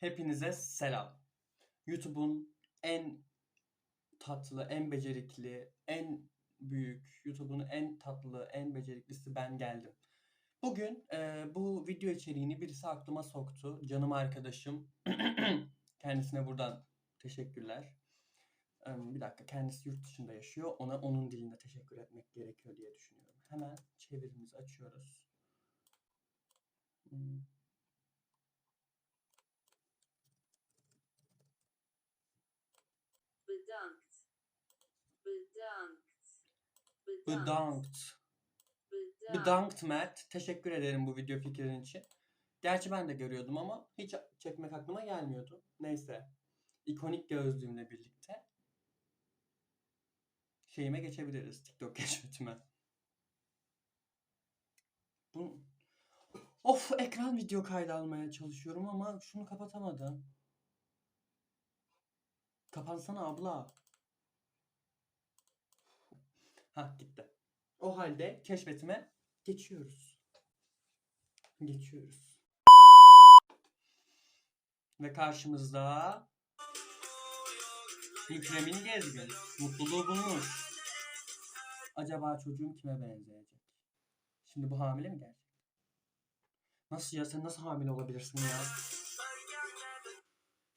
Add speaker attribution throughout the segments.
Speaker 1: Hepinize selam. YouTube'un en tatlı, en becerikli, en büyük, YouTube'un en tatlı, en beceriklisi ben geldim. Bugün e, bu video içeriğini birisi aklıma soktu. Canım arkadaşım. Kendisine buradan teşekkürler. E, bir dakika kendisi yurt dışında yaşıyor. Ona onun dilinde teşekkür etmek gerekiyor diye düşünüyorum. Hemen çevirimizi açıyoruz. Hmm.
Speaker 2: Bedankt. Bedankt.
Speaker 1: Bedankt.
Speaker 2: Bedankt.
Speaker 1: Bedankt Mert. Teşekkür ederim bu video fikrin için. Gerçi ben de görüyordum ama hiç çekmek aklıma gelmiyordu. Neyse. İkonik gözlüğümle birlikte şeyime geçebiliriz. TikTok keşfetime. Bu... Of ekran video kaydı almaya çalışıyorum ama şunu kapatamadım. Kapansana abla. Ha gitti. O halde keşfetime geçiyoruz. Geçiyoruz. Ve karşımızda Mükremin Gezgin. Mutluluğu bulmuş. Acaba çocuğum kime benzeyecek? Şimdi bu hamile mi gerçekten? Nasıl ya? Sen nasıl hamile olabilirsin ya?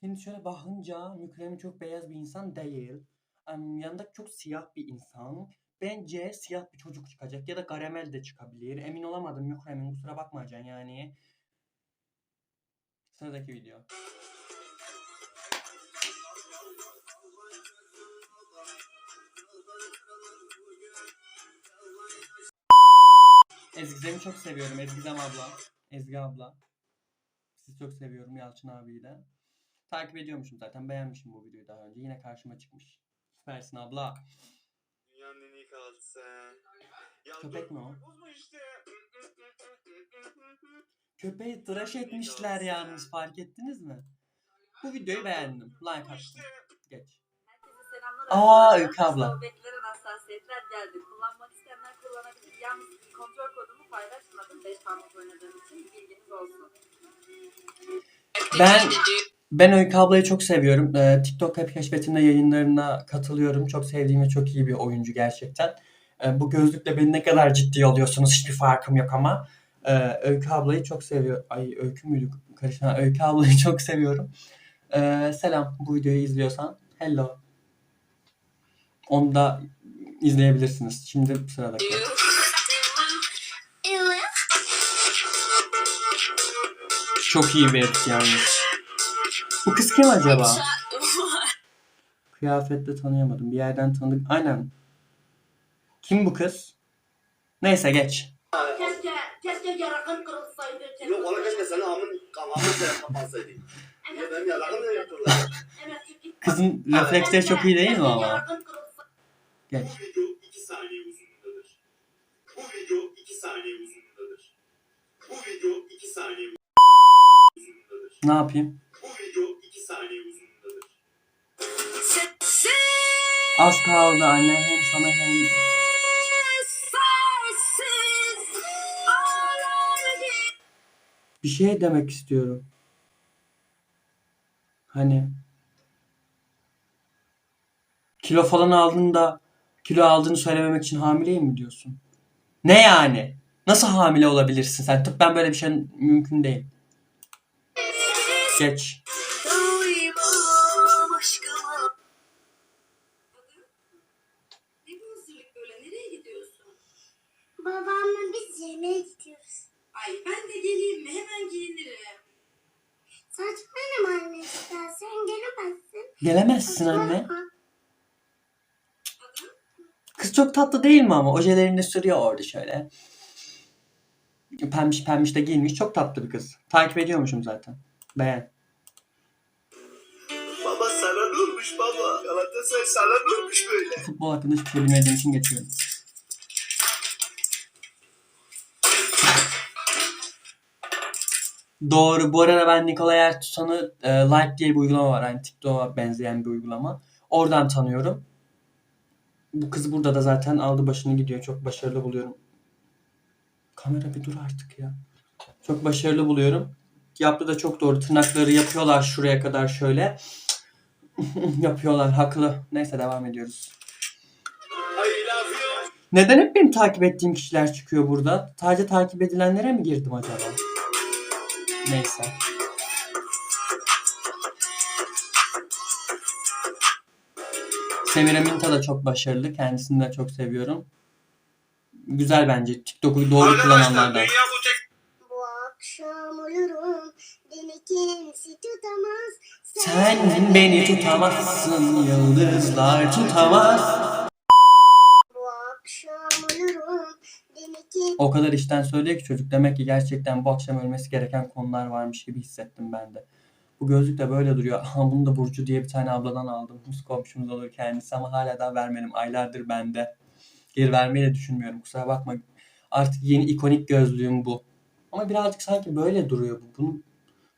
Speaker 1: Şimdi şöyle bakınca Mükremin çok beyaz bir insan değil. Em, yanında çok siyah bir insan. Bence siyah bir çocuk çıkacak ya da karamel de çıkabilir. Emin olamadım Mükremin kusura bakmayacaksın yani. Sıradaki video. Ezgizem'i çok seviyorum. Ezgizem abla. Ezgi abla. Sizi çok seviyorum Yalçın abiyi de. Takip ediyormuşum zaten. Beğenmişim bu videoyu daha önce. Yine karşıma çıkmış. Süpersin abla.
Speaker 3: Dünyanın en iyi. Ya
Speaker 1: Köpek
Speaker 3: dur,
Speaker 1: mi o?
Speaker 3: Bozma işte.
Speaker 1: Köpeği tıraş etmişler yalnız fark ettiniz mi? Bu videoyu beğendim. Like attım. Geç. Aa. Öykü abla.
Speaker 2: Sohbetlerin hassasiyetler geldi. Kullanmak isteyenler kullanabilir. Yalnız kontrol kodumu paylaşmadım. 5 parmak oynadığım için bilginiz olsun.
Speaker 1: Ben ben Öykü ablayı çok seviyorum. Ee, TikTok hep keşfetimde yayınlarına katılıyorum. Çok sevdiğim ve çok iyi bir oyuncu gerçekten. Ee, bu gözlükle beni ne kadar ciddi alıyorsunuz hiçbir farkım yok ama. Ee, Öykü ablayı çok seviyorum. Ay Öykü müydü? Karışma. Öykü ablayı çok seviyorum. Ee, selam bu videoyu izliyorsan. Hello. Onu da izleyebilirsiniz. Şimdi sıradaki. Çok iyi bir herif yalnız. Bu kız kim acaba? Kıyafetle tanıyamadım. Bir yerden tanıdık. Aynen. Kim bu kız? Neyse geç.
Speaker 4: Keşke, keşke yarakın kırılsaydı.
Speaker 3: Yok ona keşke senin amın kafamı kapansaydı. Ya benim yalanım ne yapıyorlar?
Speaker 4: Evet, çünkü-
Speaker 1: Kızın refleksleri çok iyi değil mi ama? Geç.
Speaker 3: Bu video 2 saniye uzunluğundadır. Bu video 2 saniye uzunluğundadır. Bu video 2 saniye uzunluğundadır.
Speaker 1: Ne yapayım?
Speaker 3: Bu video 2 saniye uzunluğundadır.
Speaker 1: Az kaldı annem hem sana hem... Bir şey demek istiyorum. Hani... Kilo falan aldığında kilo aldığını söylememek için hamileyim mi diyorsun? Ne yani? Nasıl hamile olabilirsin sen? Tıbben böyle bir şey mümkün değil. Geç.
Speaker 2: Ne bu hazırlık böyle? Nereye gidiyorsun?
Speaker 4: Babamla biz yemeğe gidiyoruz.
Speaker 2: Ay ben de geleyim mi? Hemen giyinirim.
Speaker 4: Saçmalama anne işte. Sen gelemezsin.
Speaker 1: Gelemezsin anne. Kız çok tatlı değil mi ama? Ojelerini sürüyor orada şöyle. Pembiş pembiş de giyinmiş. Çok tatlı bir kız. Takip ediyormuşum zaten. Beğen.
Speaker 3: Baba sana olmuş baba? Galatasaray sana olmuş böyle?
Speaker 1: Futbol hakkında hiçbir şey bilmediğim için geçiyorum. Doğru. Bu arada ben Nikolay Ertuğrul'u e, Like diye bir uygulama var. Yani TikTok'a benzeyen bir uygulama. Oradan tanıyorum. Bu kız burada da zaten aldı başını gidiyor. Çok başarılı buluyorum. Kamera bir dur artık ya. Çok başarılı buluyorum. Yaptı da çok doğru. Tırnakları yapıyorlar şuraya kadar şöyle. yapıyorlar haklı. Neyse devam ediyoruz. Neden hep benim takip ettiğim kişiler çıkıyor burada? Sadece takip edilenlere mi girdim acaba? Neyse. Semira Minta da çok başarılı. Kendisini de çok seviyorum. Güzel bence. TikTok'u doğru kullananlardan.
Speaker 4: Bu akşam uyurum. Beni kimse tutamaz.
Speaker 1: Sen beni tutamazsın, yıldızlar tutamaz.
Speaker 4: Bu akşam uyurum. Beni kim
Speaker 1: O kadar işten söylüyor ki çocuk. Demek ki gerçekten bu akşam ölmesi gereken konular varmış gibi hissettim ben de. Bu gözlük de böyle duruyor. Aha bunu da Burcu diye bir tane abladan aldım. Rus komşumuz olur kendisi ama hala daha vermedim. Aylardır bende. Geri vermeyi de düşünmüyorum. Kusura bakma. Artık yeni ikonik gözlüğüm bu. Ama birazcık sanki böyle duruyor bu. Bunu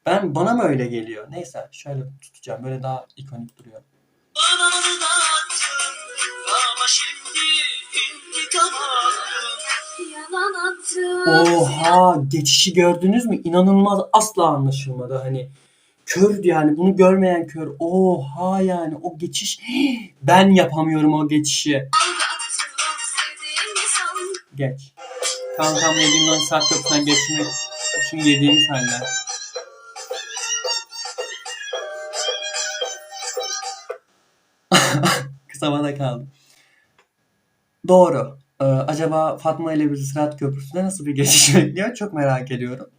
Speaker 1: ben bana mı öyle geliyor? Neyse şöyle tutacağım. Böyle daha ikonik duruyor.
Speaker 5: Ama şimdi intikam.
Speaker 1: Oha geçişi gördünüz mü? İnanılmaz asla anlaşılmadı hani. Kördü yani bunu görmeyen kör. Oha yani o geçiş ben yapamıyorum o geçişi. Geç. Kankam yediğimden saat köprüden geçmek için girdiğimiz haller. Kısa bana kaldı. Doğru. Ee, acaba Fatma ile bir Sırat Köprüsü'nde nasıl bir geçiş bekliyor? Çok merak ediyorum.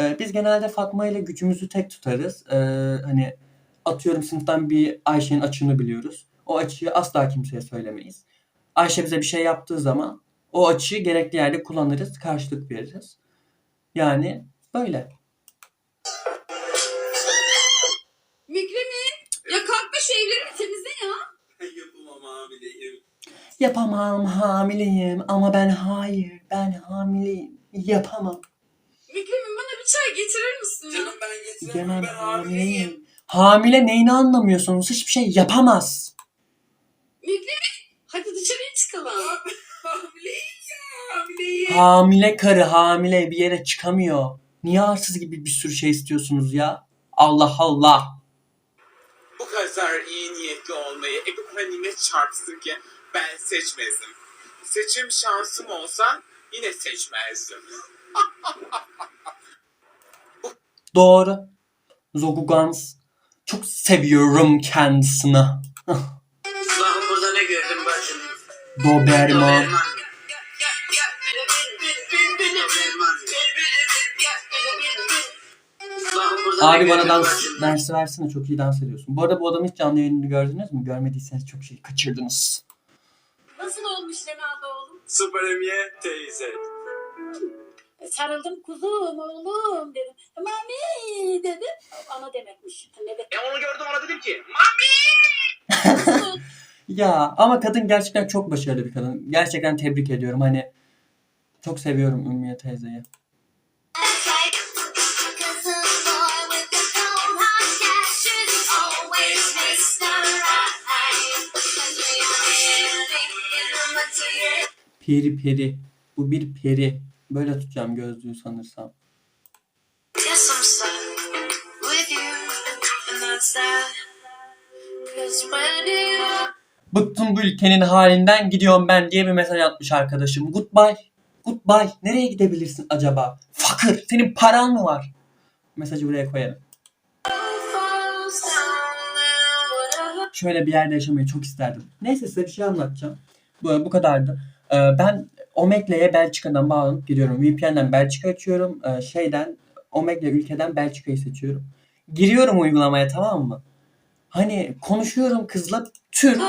Speaker 1: Ee, biz genelde Fatma ile gücümüzü tek tutarız. Ee, hani atıyorum sınıftan bir Ayşe'nin açığını biliyoruz. O açığı asla kimseye söylemeyiz. Ayşe bize bir şey yaptığı zaman o açığı gerekli yerde kullanırız, karşılık veririz. Yani böyle.
Speaker 2: Mikremi. Ya kalk be şu evleri bir temizle ya.
Speaker 3: Yapamam hamileyim.
Speaker 1: Yapamam hamileyim ama ben hayır ben hamileyim yapamam.
Speaker 2: Mikremi bana bir çay getirir misin?
Speaker 3: Canım ben getiremem
Speaker 1: Genel
Speaker 3: ben hamileyim.
Speaker 1: Hamile neyini anlamıyorsunuz? Hiçbir şey yapamaz.
Speaker 2: Mikremi. Hadi dışarıya çıkalım.
Speaker 3: Hamileyim ya hamileyim.
Speaker 1: Hamile karı hamile bir yere çıkamıyor. Niye arsız gibi bir sürü şey istiyorsunuz ya? Allah Allah.
Speaker 5: Bu kadar iyi niyetli olmayı epifanime çarpsın ki ben seçmezdim. Seçim şansım olsa yine seçmezdim.
Speaker 1: Doğru. Zogugans. Çok seviyorum kendisini.
Speaker 5: Lan burada ne gördün bacım?
Speaker 1: Doberman. Abi bana dans dersi versene çok iyi dans ediyorsun. Bu arada bu adamın hiç canlı yayınını gördünüz mü? Görmediyseniz çok şey kaçırdınız.
Speaker 2: Nasıl olmuş Renaldo oğlum?
Speaker 5: Süper Emiye teyze.
Speaker 6: E, Sarıldım kuzum oğlum dedim. Mami dedim. Ana demekmiş. Ne de
Speaker 5: E onu gördüm ona dedim ki
Speaker 1: Ya ama kadın gerçekten çok başarılı bir kadın. Gerçekten tebrik ediyorum. Hani çok seviyorum Ümmiye teyzeyi. Peri peri. Bu bir peri. Böyle tutacağım gözlüğü sanırsam. Bıktım bu ülkenin halinden gidiyorum ben diye bir mesaj atmış arkadaşım. Goodbye. Goodbye. Nereye gidebilirsin acaba? Fakir. Senin paran mı var? Mesajı buraya
Speaker 7: whatever.
Speaker 1: Şöyle bir yerde yaşamayı çok isterdim. Neyse size bir şey anlatacağım. Bu, bu kadardı. Ee, ben Omegle'ye Belçika'dan bağlanıp gidiyorum. VPN'den Belçika açıyorum. Ee, şeyden Omegle ülkeden Belçika'yı seçiyorum. Giriyorum uygulamaya tamam mı? Hani konuşuyorum kızla Türk.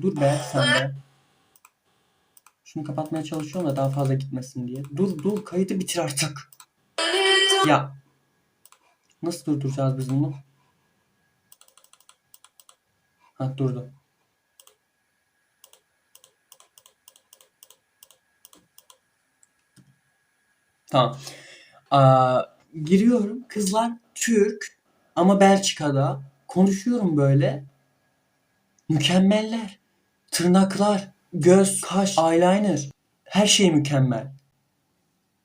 Speaker 1: Dur be sen de. Şunu kapatmaya çalışıyorum da daha fazla gitmesin diye. Dur dur kaydı bitir artık. Ya. Nasıl durduracağız biz bunu? Ha durdu. Tamam. Aa, giriyorum. Kızlar Türk ama Belçika'da. Konuşuyorum böyle. Mükemmeller. Tırnaklar, göz, kaş, eyeliner. Her şey mükemmel.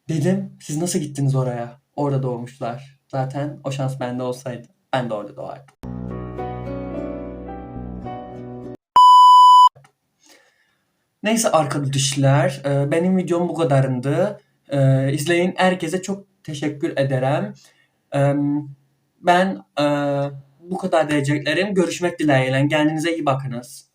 Speaker 1: Dedim siz nasıl gittiniz oraya? orada doğmuşlar. Zaten o şans bende olsaydı ben de orada doğardım. Neyse arkadaşlar, e, benim videom bu kadarındı. E, izleyin herkese çok teşekkür ederim. E, Ben e, bu kadar diyeceklerim. Görüşmek dileğiyle. Kendinize iyi bakınız.